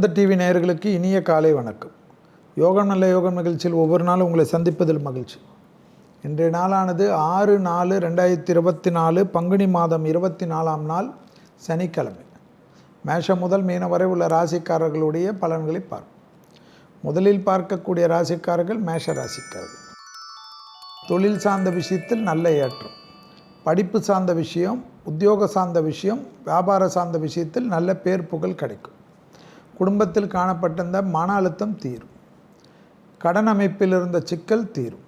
வேந்த TV நேயர்களுக்கு இனிய காலை வணக்கம். யோகம் நல்ல யோகம் நிகழ்ச்சியில் ஒவ்வொரு நாளும் உங்களை சந்திப்பதில் மகிழ்ச்சி. இன்றைய நாளானது ஆறு நாலு ரெண்டாயிரத்தி இருபத்தி நாலு பங்குனி மாதம் இருபத்தி நாலாம் நாள் சனிக்கிழமை. மேஷம் முதல் மீனம் வரை உள்ள ராசிக்காரர்களுடைய பலன்களை பார்ப்போம். முதலில் பார்க்கக்கூடிய ராசிக்காரர்கள் மேஷ ராசிக்காரர்கள். தொழில் சார்ந்த விஷயத்தில் நல்ல ஏற்றம். படிப்பு சார்ந்த விஷயம் உத்தியோக சார்ந்த விஷயம் வியாபார சார்ந்த விஷயத்தில் நல்ல பேர் புகழ் கிடைக்கும். குடும்பத்தில் காணப்பட்டிருந்த மன அழுத்தம் தீரும். கடன் அமைப்பில் இருந்த சிக்கல் தீரும்.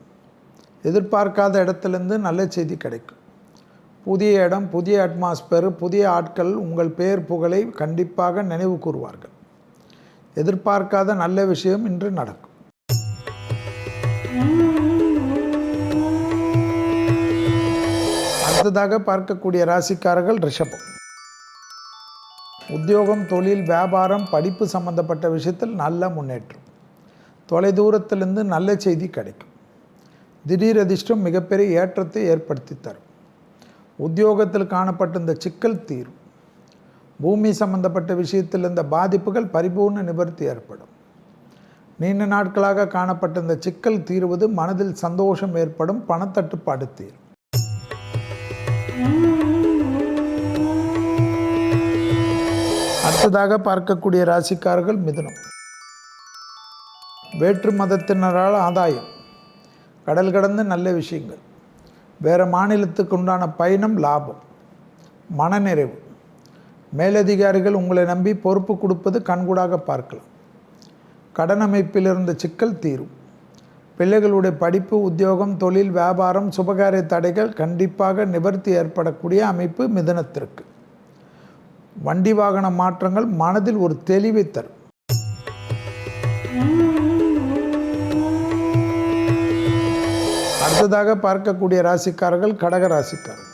எதிர்பார்க்காத இடத்துலேருந்து நல்ல செய்தி கிடைக்கும். புதிய இடம் புதிய அட்மாஸ்பியர் புதிய ஆட்கள் உங்கள் பெயர் புகழை கண்டிப்பாக நினைவு கூறுவார்கள். எதிர்பார்க்காத நல்ல விஷயம் இன்று நடக்கும். அடுத்ததாக பார்க்கக்கூடிய ராசிக்காரர்கள் ரிஷபம். உத்தியோகம் தொழில் வியாபாரம் படிப்பு சம்பந்தப்பட்ட விஷயத்தில் நல்ல முன்னேற்றம். தொலைதூரத்திலிருந்து நல்ல செய்தி கிடைக்கும். திடீர் அதிர்ஷ்டம் மிகப்பெரிய ஏற்றத்தை ஏற்படுத்தி தரும். உத்தியோகத்தில் காணப்பட்ட இந்த சிக்கல் தீரும். பூமி சம்பந்தப்பட்ட விஷயத்தில் இந்த பாதிப்புகள் பரிபூர்ண நிவர்த்தி ஏற்படும். நீண்ட நாட்களாக காணப்பட்ட இந்த சிக்கல் தீர்வது மனதில் சந்தோஷம் ஏற்படும் பணத்தட்டுப்பாடு தீரும். அடுத்ததாக பார்க்கக்கூடிய ராசிக்காரர்கள் மிதுனம். வேற்று மதத்தினரால் ஆதாயம். கடல் கடந்து நல்ல விஷயங்கள். வேறு மாநிலத்துக்கு உண்டான பயணம் லாபம். மனநிறைவு மேலதிகாரிகள் உங்களை நம்பி பொறுப்பு கொடுப்பது கண்கூடாக பார்க்கலாம். கடன் அமைப்பில் இருந்த சிக்கல் தீரும். பிள்ளைகளுடைய படிப்பு உத்தியோகம் தொழில் வியாபாரம் சுபகாரிய தடைகள் கண்டிப்பாக நிவர்த்தி ஏற்படக்கூடிய அமைப்பு மிதனத்திற்கு. வண்டி வாகன மாற்றங்கள் மனதில் ஒரு தெளிவை தரும். அடுத்ததாக பார்க்கக்கூடிய ராசிக்காரர்கள் கடக ராசிக்காரர்கள்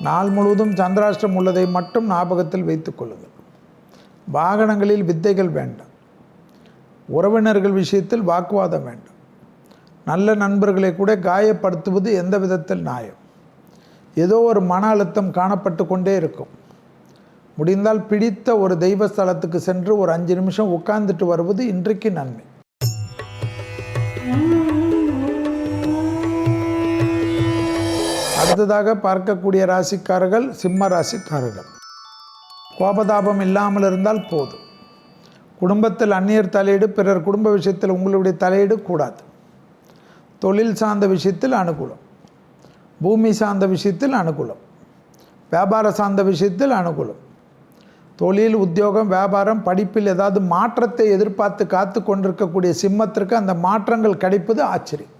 நாள் முழுவதும் சந்திராஷ்டிரம் உள்ளதை மட்டும் ஞாபகத்தில் வைத்துக் கொள்ளுங்கள். வாகனங்களில் வித்தைகள் வேண்டாம். உறவினர்கள் விஷயத்தில் வாக்குவாதம் வேண்டாம். நல்ல நண்பர்களை கூட காயப்படுத்துவது எந்த விதத்தில் நியாயம்? ஏதோ ஒரு மன அழுத்தம் காணப்பட்டு கொண்டே இருக்கும். முடிந்தால் பிடித்த ஒரு தெய்வ ஸ்தலத்துக்கு சென்று ஒரு அஞ்சு நிமிஷம் உட்கார்ந்துட்டு வருவது இன்றைக்கு நன்மை. அடுத்ததாக பார்க்கக்கூடிய ராசிக்காரர்கள் சிம்ம ராசிக்காரர்கள். கோபதாபம் இல்லாமல் இருந்தால் போதும். குடும்பத்தில் அந்நியர் தலையீடு பிறர் குடும்ப விஷயத்தில் உங்களுடைய தலையீடு கூடாது. தொழில் சார்ந்த விஷயத்தில் அனுகூலம். பூமி சார்ந்த விஷயத்தில் அனுகூலம். வியாபார சார்ந்த விஷயத்தில் அனுகூலம். தொழில் உத்தியோகம் வியாபாரம் படிப்பில் ஏதாவது மாற்றத்தை எதிர்பார்த்து காத்து கொண்டிருக்கக்கூடிய சிம்மத்திற்கு அந்த மாற்றங்கள் கிடைப்பது ஆச்சரியம்.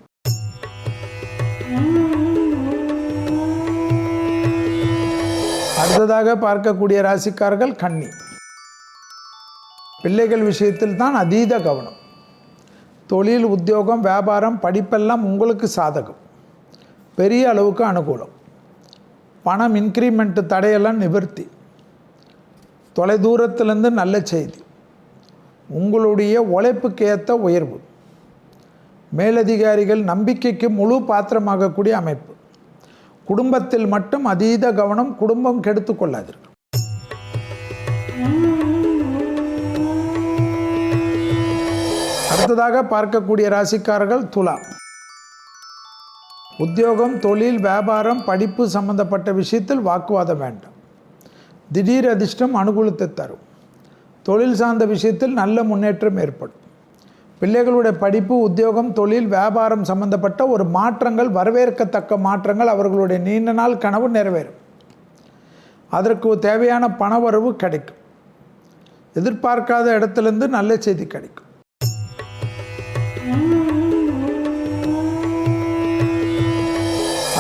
அடுத்ததாக பார்க்கக்கூடிய ராசிக்காரர்கள் கன்னி. பிள்ளைகள் விஷயத்தில் தான் அதீத கவனம். தொழில் உத்தியோகம் வியாபாரம் படிப்பெல்லாம் உங்களுக்கு சாதகம். பெரிய அளவுக்கு அனுகூலம். பணம் இன்க்ரிமெண்ட்டு தடையெல்லாம் நிவர்த்தி. தொலைதூரத்திலேருந்து நல்ல செய்தி. உங்களுடைய உழைப்புக்கு ஏற்ற உயர்வு. மேலதிகாரிகள் நம்பிக்கைக்கு முழு பாத்திரமாகக்கூடிய அமைப்பு. குடும்பத்தில் மட்டும் அதீத கவனம் குடும்பம் கெடுத்து கொள்ளாதீர்கள். அடுத்ததாக பார்க்கக்கூடிய ராசிக்காரர்கள் துலா உத்தியோகம் தொழில் வியாபாரம் படிப்பு சம்பந்தப்பட்ட விஷயத்தில் வாக்குவாதம் வேண்டாம். திடீர் அதிர்ஷ்டம் அனுகூலத்தை தரும். தொழில் சார்ந்த விஷயத்தில் நல்ல முன்னேற்றம் ஏற்படும். பிள்ளைகளுடைய படிப்பு உத்தியோகம் தொழில் வியாபாரம் சம்பந்தப்பட்ட ஒரு மாற்றங்கள் வரவேற்கத்தக்க மாற்றங்கள் அவர்களுடைய நீண்ட நாள் கனவு நிறைவேறும். அதற்கு தேவையான பணவரவு கிடைக்கும். எதிர்பார்க்காத இடத்துலேருந்து நல்ல செய்தி கிடைக்கும்.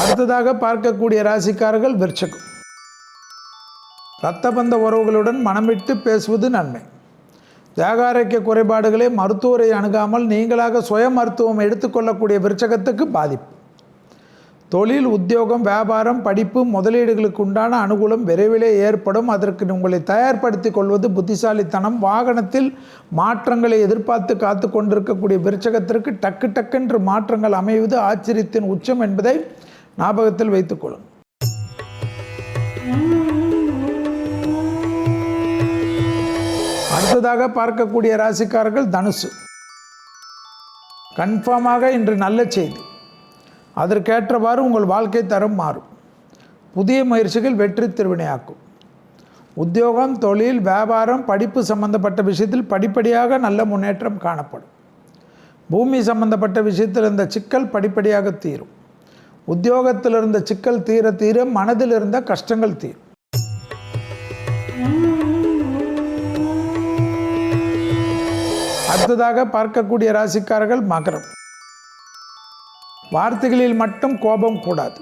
அடுத்ததாக பார்க்கக்கூடிய ராசிக்காரர்கள் விருச்சகம். இரத்த பந்த உறவுகளுடன் மனமிட்டு பேசுவது நன்மை. தேகாரோக்கிய குறைபாடுகளை மருத்துவரை அணுகாமல் நீங்களாக சுய மருத்துவம் எடுத்துக்கொள்ளக்கூடிய விருச்சகத்துக்கு பாதிப்பு. தொழில் உத்தியோகம் வியாபாரம் படிப்பு முதலீடுகளுக்கு உண்டான அனுகூலம் விரைவிலே ஏற்படும். அதற்கு உங்களை தயார்படுத்தி கொள்வது புத்திசாலித்தனம். வாகனத்தில் மாற்றங்களை எதிர்பார்த்து காத்து கொண்டிருக்கக்கூடிய விருச்சகத்திற்கு டக்கு டக்கென்று மாற்றங்கள் அமைவது ஆச்சரியத்தின் உச்சம் என்பதை ஞாபகத்தில் வைத்துக்கொள்ளும் அடுத்ததாக பார்க்கக்கூடிய ராசிக்காரர்கள் தனுசு. கன்ஃபார்மாக இன்று நல்ல செய்தி. அதற்கேற்றவாறு உங்கள் வாழ்க்கை தரம் மாறும். புதிய முயற்சிகள் வெற்றி திருவினையாக்கும். உத்தியோகம் தொழில் வியாபாரம் படிப்பு சம்பந்தப்பட்ட விஷயத்தில் படிப்படியாக நல்ல முன்னேற்றம் காணப்படும். பூமி சம்பந்தப்பட்ட விஷயத்தில் இருந்த சிக்கல் படிப்படியாக தீரும். உத்தியோகத்தில் இருந்த சிக்கல் தீர தீர மனதில் இருந்த கஷ்டங்கள் தீரும். அடுத்ததாக பார்க்கக்கூடிய ராசிக்காரர்கள் மகரம். வார்த்தைகளில் மட்டும் கோபம் கூடாது.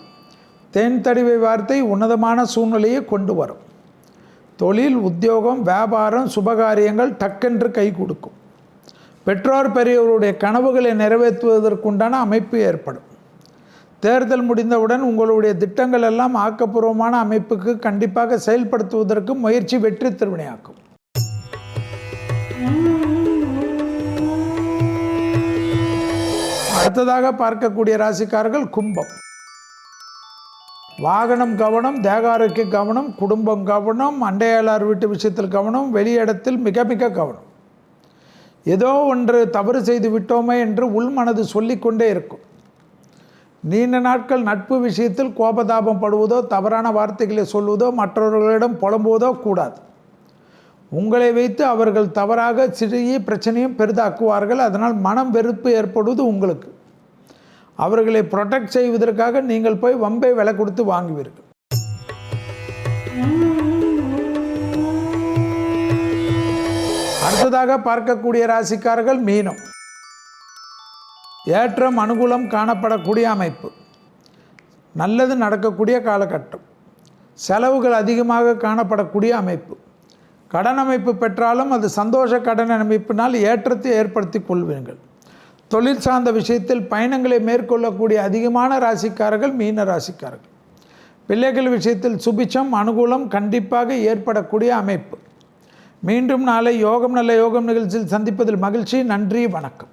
தேன் தடிவை வார்த்தை உன்னதமான சூழ்நிலையை கொண்டு வரும். தொழில் உத்தியோகம் வியாபாரம் சுபகாரியங்கள் டக்கென்று கை கொடுக்கும். பெற்றோர் பெரியவருடைய கனவுகளை நிறைவேற்றுவதற்குண்டான அமைப்பு ஏற்படும். தேர்தல் முடிந்தவுடன் உங்களுடைய திட்டங்கள் எல்லாம் ஆக்கப்பூர்வமான அமைப்புக்கு கண்டிப்பாக செயல்படுத்துவதற்கு முயற்சி வெற்றி திருவினையாக்கும். அடுத்ததாக பார்க்கக்கூடிய ராசிக்காரர்கள் கும்பம். வாகனம் கவனம் தேகாருக்கு கவனம் குடும்பம் கவனம் அண்டையாளர் வீட்டு விஷயத்தில் கவனம் வெளியிடத்தில் மிக மிக கவனம். ஏதோ ஒன்று தவறு செய்து விட்டோமே என்று உள்மனது சொல்லிக்கொண்டே இருக்கும். நீண்ட நாட்கள் நட்பு விஷயத்தில் கோபதாபம் படுவதோ தவறான வார்த்தைகளை சொல்வதோ மற்றவர்களிடம் புலம்புவதோ கூடாது. உங்களை வைத்து அவர்கள் தவறாக சிறிய பிரச்சனையும் பெரிதாக்குவார்கள். அதனால் மனம் வெறுப்பு ஏற்படுவது உங்களுக்கு. அவர்களை ப்ரொடெக்ட் செய்வதற்காக நீங்கள் போய் வம்பை விலை கொடுத்து வாங்குவீர்கள். அடுத்ததாக பார்க்கக்கூடிய ராசிக்காரர்கள் மீனம். ஏற்றம் அனுகூலம் காணப்படக்கூடிய அமைப்பு. நல்லது நடக்கக்கூடிய காலகட்டம். செலவுகள் அதிகமாக காணப்படக்கூடிய அமைப்பு. கடன் அமைப்பு பெற்றாலும் அது சந்தோஷ கடன் அமைப்பினால் ஏற்றத்தை ஏற்படுத்தி கொள்வீர்கள். தொழில் சார்ந்த விஷயத்தில் பயணங்களை மேற்கொள்ளக்கூடிய அதிகமான ராசிக்காரர்கள் மீன ராசிக்காரர்கள். பிள்ளைகள் விஷயத்தில் சுபிச்சம் அனுகூலம் கண்டிப்பாக ஏற்படக்கூடிய அமைப்பு. மீண்டும் நாளை யோகம் நல்ல யோகம் நிகழ்ச்சியில் சந்திப்பதில் மகிழ்ச்சி. நன்றி வணக்கம்.